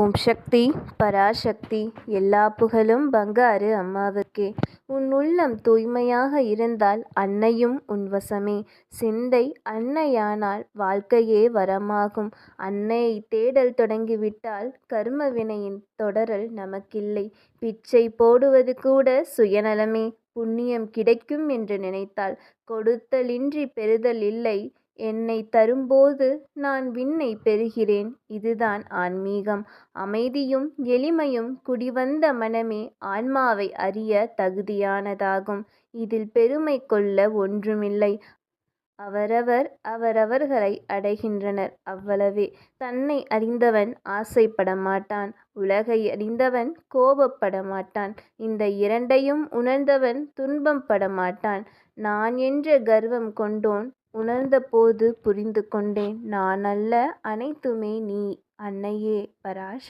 ஓம் சக்தி பராசக்தி எல்லா புகழும் பங்காரு அம்மாவுக்கே. உன் உள்ளம் தூய்மையாக இருந்தால் அன்னையும் உன் வசமே. சிந்தை அன்னையானால் வாழ்க்கையே வரமாகும். அன்னையை தேடல் தொடங்கிவிட்டால் கர்ம வினையின் தொடரல் நமக்கில்லை. பிச்சை போடுவது கூட சுயநலமே. புண்ணியம் கிடைக்கும் என்று நினைத்தால் கொடுத்தலின்றி பெறுதல் இல்லை. என்னை தரும்போது நான் விண்ணை பெறுகிறேன். இதுதான் ஆன்மீகம். அமைதியும் எளிமையும் குடிவந்த மனமே ஆன்மாவை அறிய தகுதியானதாகும். இதில் பெருமை கொள்ள ஒன்றுமில்லை. அவரவர் அவரவர்களை அடைகின்றனர் அவ்வளவே. தன்னை அறிந்தவன் ஆசைப்பட மாட்டான். உலகை அறிந்தவன் கோபப்பட மாட்டான். இந்த இரண்டையும் உணர்ந்தவன் துன்பம் பட மாட்டான். நான் என்ற கர்வம் கொண்டோன் உணர்ந்தபோது புரிந்து கொண்டேன் நான் அல்ல அனைத்துமே நீ அன்னையே பராசக்தி.